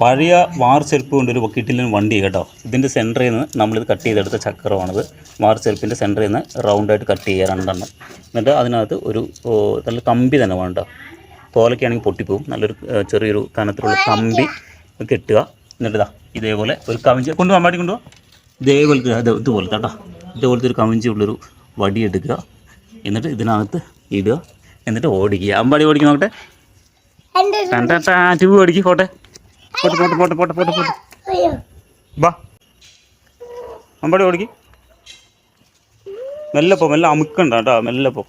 പഴയ വാർ ചെരുപ്പ് കൊണ്ട് ഒരു കിട്ടിലും വണ്ടി കേട്ടോ. ഇതിന്റെ സെന്ററിൽ നിന്ന് നമ്മളിത് കട്ട് ചെയ്തെടുത്ത ചക്രമാണിത്. വാർ ചെരുപ്പിന്റെ സെന്ററിൽ നിന്ന് റൗണ്ടായിട്ട് കട്ട് ചെയ്യുക രണ്ടെണ്ണം. എന്നിട്ട് അതിനകത്ത് ഒരു നല്ല കമ്പി തന്നെ വേണ്ട തോലൊക്കെയാണെങ്കിൽ പൊട്ടിപ്പോവും. നല്ലൊരു ചെറിയൊരു കനത്തിലുള്ള കമ്പി കെട്ടുക. എന്നിട്ട് ഇതാ ഇതേപോലെ ഒരു കവിഞ്ചി കൊണ്ടു അമ്മാടി കൊണ്ടുപോകാം ഇതേപോലത്തെ അത് ഇതുപോലത്തെ കേട്ടോ. ഇതേപോലത്തെ ഒരു കവിഞ്ചി ഉള്ളൊരു വടി എടുക്കുക. എന്നിട്ട് ഇതിനകത്ത് ഇടുക. എന്നിട്ട് ഓടിക്കുക. അമ്പാടി ഓടിക്കുക നോക്കട്ടെ. ടൂ ഓടിക്കുക പോട്ടെ. പോട്ടെ പോട്ടെ പോട്ടെ പോട്ടെ പോട്ടെ പോട്ടെ. ബാ അമ്പടി ഓടിക്ക്. മെല്ലെ പോ മെല്ലെ അമുക്കണ്ട കേട്ടോ മെല്ലെ പോ.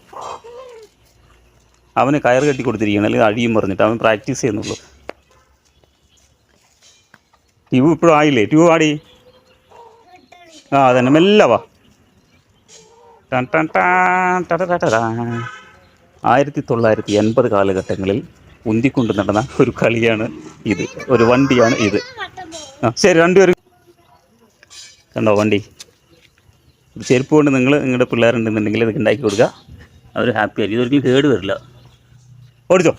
അവന് കയർ കെട്ടി കൊടുത്തിരിക്കണം അല്ലെങ്കിൽ അഴിയും പറഞ്ഞിട്ട് അവൻ പ്രാക്ടീസ് ചെയ്യുന്നുള്ളൂ. ട്യൂബ് ഇപ്പോഴും ആയില്ലേ? ട്യൂബ് ആടി ആ അതന്നെ. മെല്ലെ വാ. ആയിരത്തി തൊള്ളായിരത്തി എൺപത് കാലഘട്ടങ്ങളിൽ ഉന്തിക്കൊണ്ട് നടന്ന ഒരു കളിയാണ് ഇത്. ഒരു വണ്ടിയാണ് ഇത്. ആ ശരി രണ്ടുപേരും കണ്ടോ വണ്ടി? ഒരു ചെരുപ്പ് കൊണ്ട് നിങ്ങൾ നിങ്ങളുടെ പിള്ളേരുണ്ടെന്നുണ്ടെങ്കിൽ ഇത് ഉണ്ടാക്കി കൊടുക്കുക. അവർ ഹാപ്പി ആയിരിക്കും. ഇതൊരിക്കലും കേട് വരില്ല. ഓടിച്ചോ.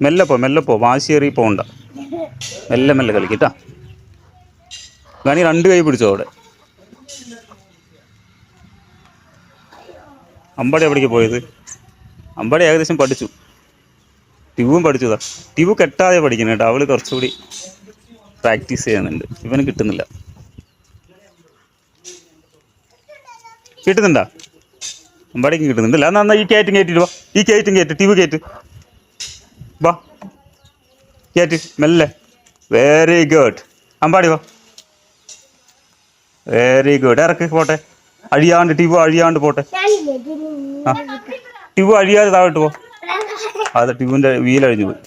മെല്ലെ പോ മെല്ലെ പോ. വാശിയേറി പോകണ്ട മെല്ലെ മെല്ലെ കളിക്കട്ടാ ഗണി രണ്ട് കൈ പിടിച്ചോ അവിടെ? അമ്പടി എവിടേക്ക് പോയത്? അമ്പാടി ഏകദേശം പഠിച്ചു. ടിവും പഠിച്ചതാ ടിവു കെട്ടാതെ പഠിക്കണം കേട്ടോ അവൾ കുറച്ചുകൂടി പ്രാക്ടീസ് ചെയ്യുന്നുണ്ട്. ഇവന് കിട്ടുന്നില്ല. കിട്ടുന്നുണ്ടാ? അമ്പാടിക്കും കിട്ടുന്നുണ്ട്. അല്ല എന്നാ ഈ കയറ്റും കയറ്റിട്ട് വാ. ഈ കയറ്റും കയറ്റ്. ടിവു കയറ്റ്. വാ. കയറ്റ്. മെല്ലെ. വെരി ഗുഡ് അമ്പാടി വാ. വെരി ഗുഡ് ഇറക്ക് പോട്ടെ. അഴിയാണ്ട് ടിവു അഴിയാണ്ട് പോട്ടെ. ആ. ടിവു അഴിയാതെ താഴോട്ട് പോ. അതെ ട്യൂബിന്റെ വീലഴിഞ്ഞു പോയി.